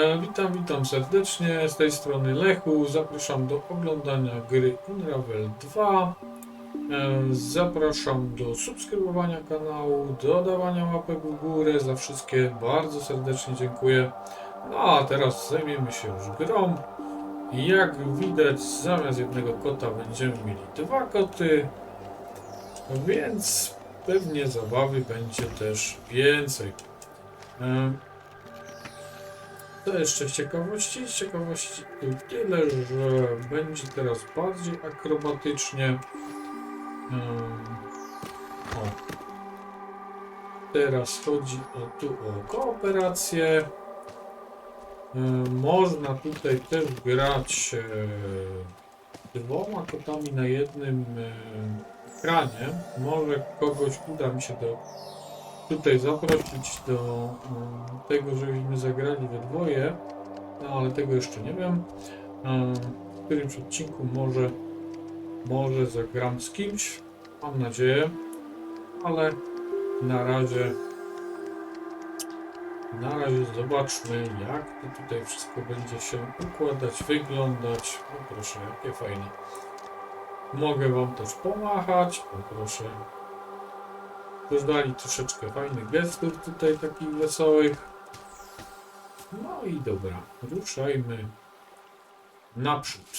E, witam, witam serdecznie. Z tej strony Lechu. Zapraszam do oglądania gry Unravel 2. E, zapraszam do subskrybowania kanału, dodawania łapek w górę. Za wszystkie bardzo serdecznie dziękuję. No a teraz zajmiemy się już grą. Jak widać, zamiast jednego kota będziemy mieli dwa koty. Więc pewnie zabawy będzie też więcej. To jeszcze z ciekawości. Z ciekawości tyle, że będzie teraz bardziej akrobatycznie. O. Teraz chodzi o, tu o kooperację. Można tutaj też grać e, dwoma kotami na jednym e, ekranie. Może kogoś uda mi się do tutaj zaprosić do mm, tego, żebyśmy zagrali we dwoje, no ale tego jeszcze nie wiem. Em, W którymś odcinku może, może zagram z kimś, mam nadzieję, ale na razie na razie zobaczmy jak to tutaj wszystko będzie się układać, wyglądać. O proszę, jakie fajne. Mogę wam też pomachać, o proszę, też dali troszeczkę fajnych gestów tutaj takich wesołych. No i dobra, ruszajmy naprzód.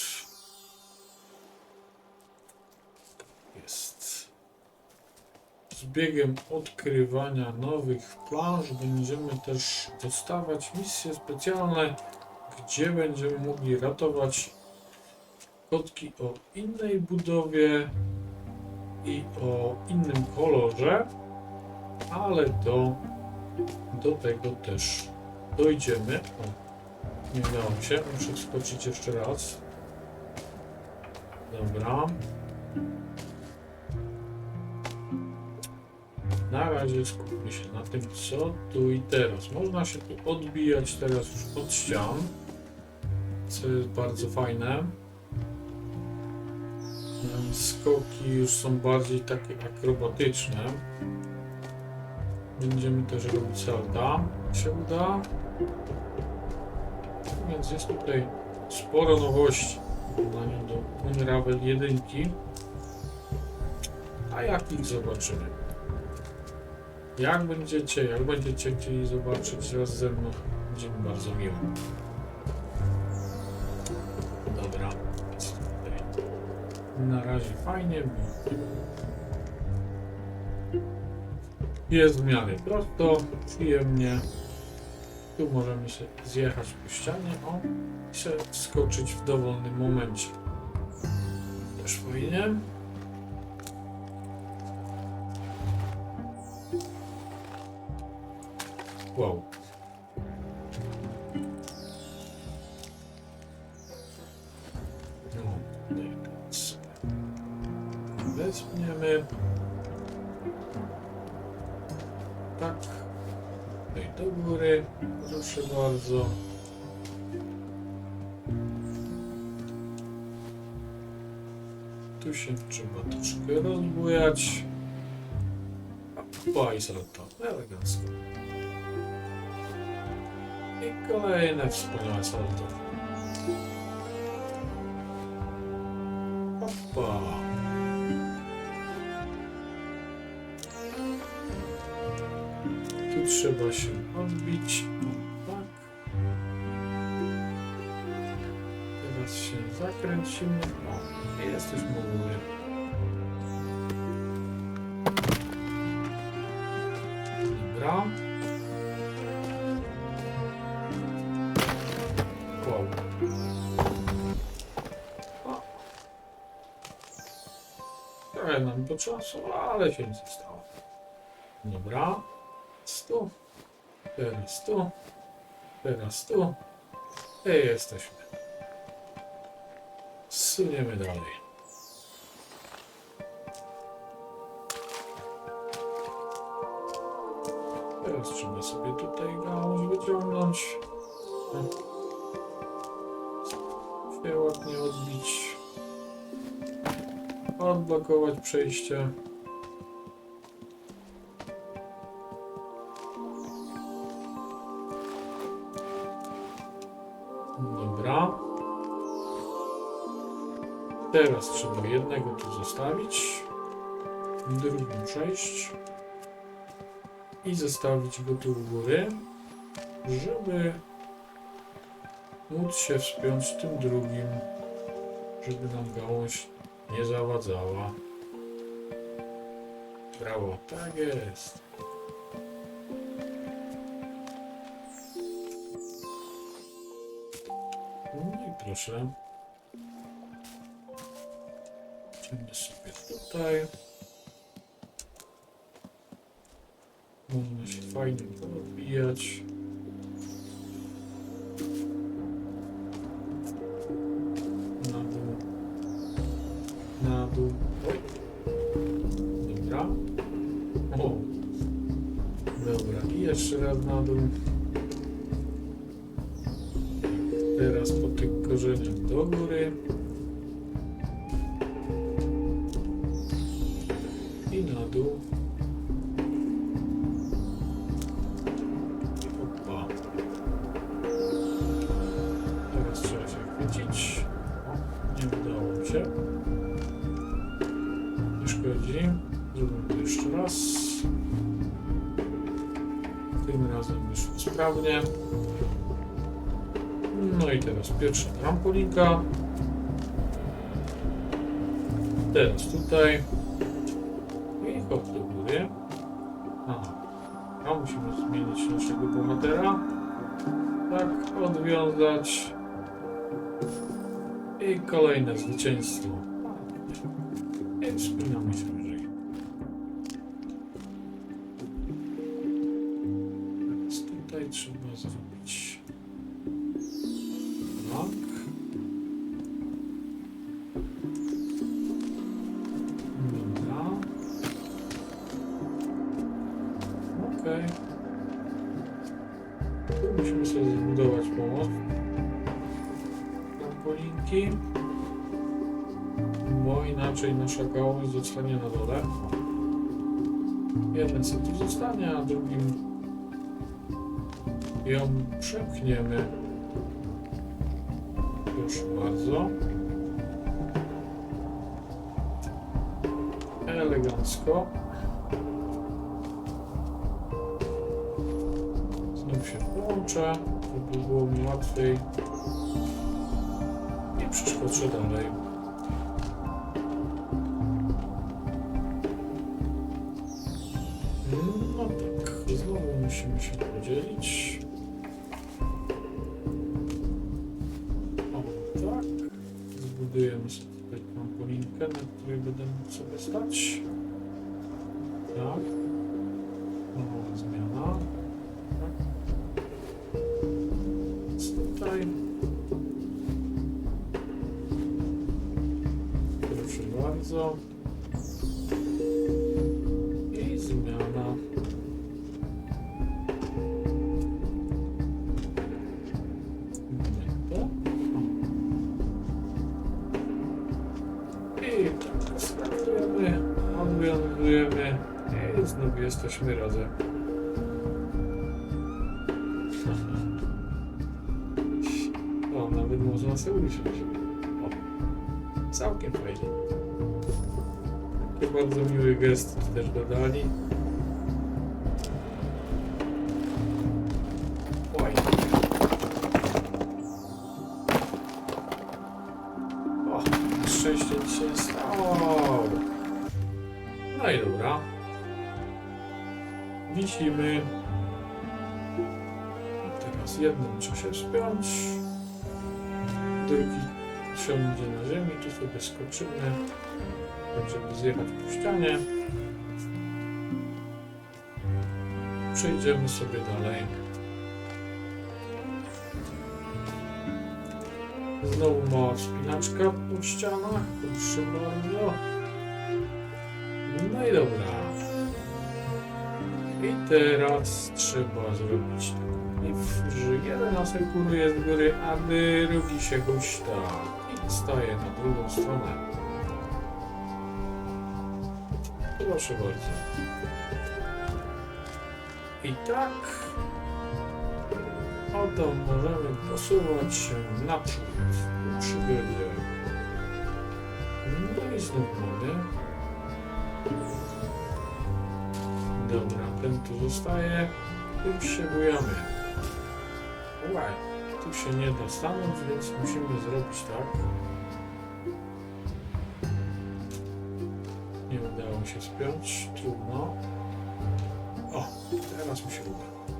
Jest. Z biegiem odkrywania nowych planż będziemy też dostawać misje specjalne, gdzie będziemy mogli ratować kotki o innej budowie i o innym kolorze, ale do, do tego też dojdziemy. O, nie udało się, muszę wskoczyć jeszcze raz. Dobra. Na razie skupmy się na tym, co tu i teraz. Można się tu odbijać teraz już od ścian, co jest bardzo fajne. Skoki już są bardziej takie akrobatyczne. Będziemy też robić salta. Się uda. Więc jest tutaj sporo nowości w porównaniu do Unravel 1. A jak ich zobaczymy? Jak będziecie, jak będziecie chcieli zobaczyć raz ze mną, będzie mi bardzo miło. Dobra. Na razie fajnie, bo jest w miarę prosto, przyjemnie. Tu możemy się zjechać po ścianie, o, i się skoczyć w dowolnym momencie. Też fajnie. Wow. No, tutaj teraz Proszę bardzo. Tu się trzeba troszkę rozbujać. O, i salto. Elegancko. I kolejne wspaniałe salto. Opa. Tu trzeba się odbić. O, tak. Teraz się zakręcimy. O, i jesteśmy u góry. Dobra. Wow. O. Trochę nam to czasu, ale się nic nie stało. Dobra. Tu. Teraz tu. Teraz tu. I jesteśmy. Suniemy dalej. Teraz trzeba sobie tutaj gałąź wyciągnąć. Się ładnie odbić. Odblokować przejście. Teraz trzeba jednego tu zostawić, drugim przejść i zostawić go tu u góry, żeby móc się wspiąć tym drugim, żeby nam gałąź nie zawadzała. Brawo, tak jest. No i proszę. Idziemy sobie tutaj. Można się fajnie porobijać. Na dół. Na dół. Dobra. O. Dobra, i jeszcze raz na dół. Teraz po tych korzeniach do góry. Szkodzi. Zrobimy to jeszcze raz. Tym razem wyszło sprawnie. No i teraz pierwsza trampolinka. Teraz tutaj. I hop do góry. Aha. A musimy zmienić naszego bohatera. Tak, odwiązać. I kolejne zwycięstwo. I wspinamy się wyżej. Teraz tutaj trzeba zrobić Bo inaczej nasza gałąź zostanie na dole. Jeden tu zostanie, a drugim ją przepchniemy. Proszę bardzo. Elegancko. Znów się połączę, żeby było mi łatwiej. I przeskoczę dalej. Trampolinkę, na której będę mógł sobie stać. Tak. Nowa zmiana. Jesteśmy razem. O, nawet można sobie usiąść. O, całkiem fajnie. Takie bardzo miły gest też dodali. Oj. O, szczęście nic się Wisimy. Teraz jednym trzeba się wspiąć. Drugi siądzie na ziemi. Tu sobie skoczymy. Żeby zjechać po ścianie. Przejdziemy sobie dalej. Znowu mała wspinaczka po ścianach. Proszę bardzo. No i dobra. I teraz trzeba zrobić tak, że jeden asekuruje z góry, a drugi się huśta i staje na drugą stronę. Proszę bardzo. I tak oto możemy posuwać się naprzód w przygodzie. No i znów mamy. Dobra, ten tu zostaje. Się bujamy. Łaj, tu się nie da stanąć, więc musimy zrobić tak. Nie udało się spiąć, trudno. O, teraz mi się uda.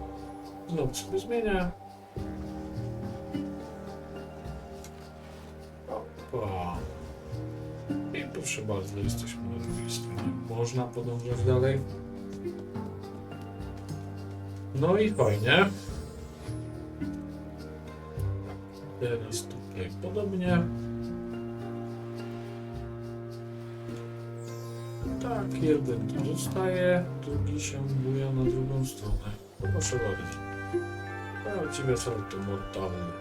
Znowu sobie zmienię. Opa. I proszę bardzo, jesteśmy na drugiej stronie. Można podążać dalej. No i fajnie. Teraz tutaj podobnie. Tak, jeden tu zostaje, drugi się buja na drugą stronę. Proszę bardzo. Prawdziwe salto mortalne.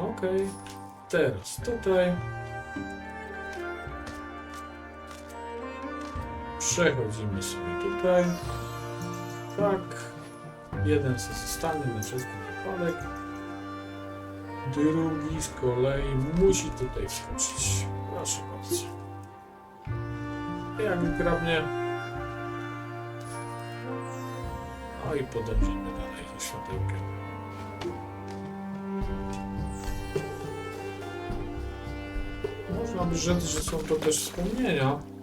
Okej, teraz tutaj. Przechodzimy sobie tutaj. Tak. Jeden se zostanie na wszelki wypadek. Drugi z kolei musi tutaj wskoczyć. Proszę bardzo. Jak grabnie. No i podążamy dalej ze światełkiem. Można by rzec, że są to też wspomnienia.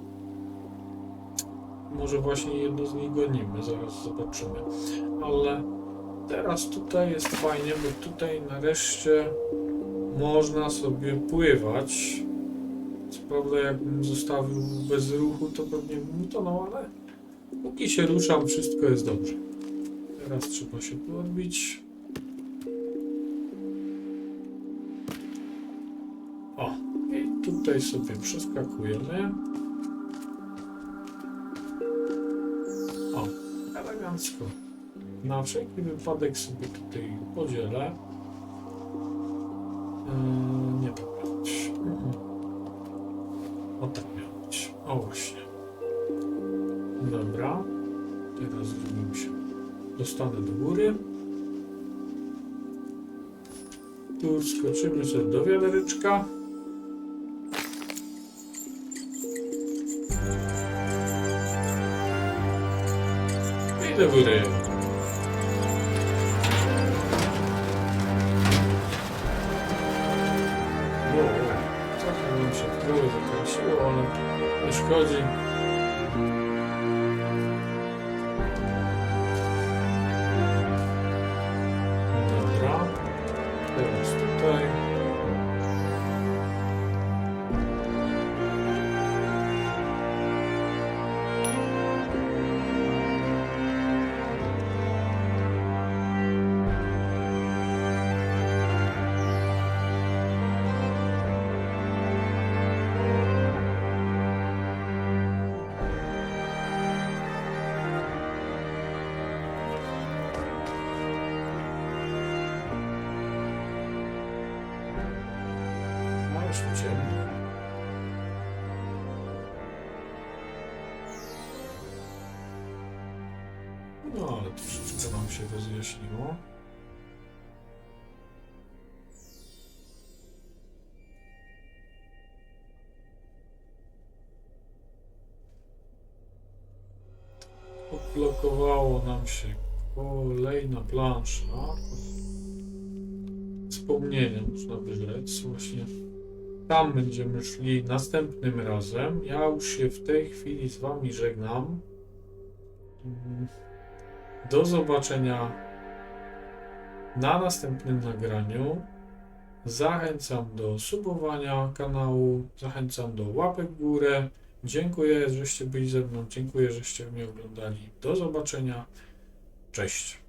Może właśnie jedno z nich gonimy, zaraz zobaczymy. Ale teraz tutaj jest fajnie, bo tutaj nareszcie można sobie pływać. Co prawda jakbym zostawił bez ruchu, to pewnie bym utonął, ale póki się ruszam, wszystko jest dobrze. Teraz trzeba się tu odbić. O, i tutaj sobie przeskakujemy. Elegancko. Na wszelki wypadek sobie tutaj podzielę. Yy, nie być. Mhm. O tak miało być. O właśnie. Dobra. Teraz zrobimy się. Dostanę do góry. Tu skoczymy sobie do wiadereczka. I do góry. Ciemno. No ale troszeczkę nam się rozjaśniło. Odblokowało nam się kolejna plansza. Wspomnienie można by. Właśnie tam będziemy szli następnym razem. Ja już się w tej chwili z Wami żegnam. Do zobaczenia na następnym nagraniu. Zachęcam do subowania kanału, zachęcam do łapek w górę. Dziękuję, żeście byli ze mną, dziękuję, żeście mnie oglądali. Do zobaczenia. Cześć.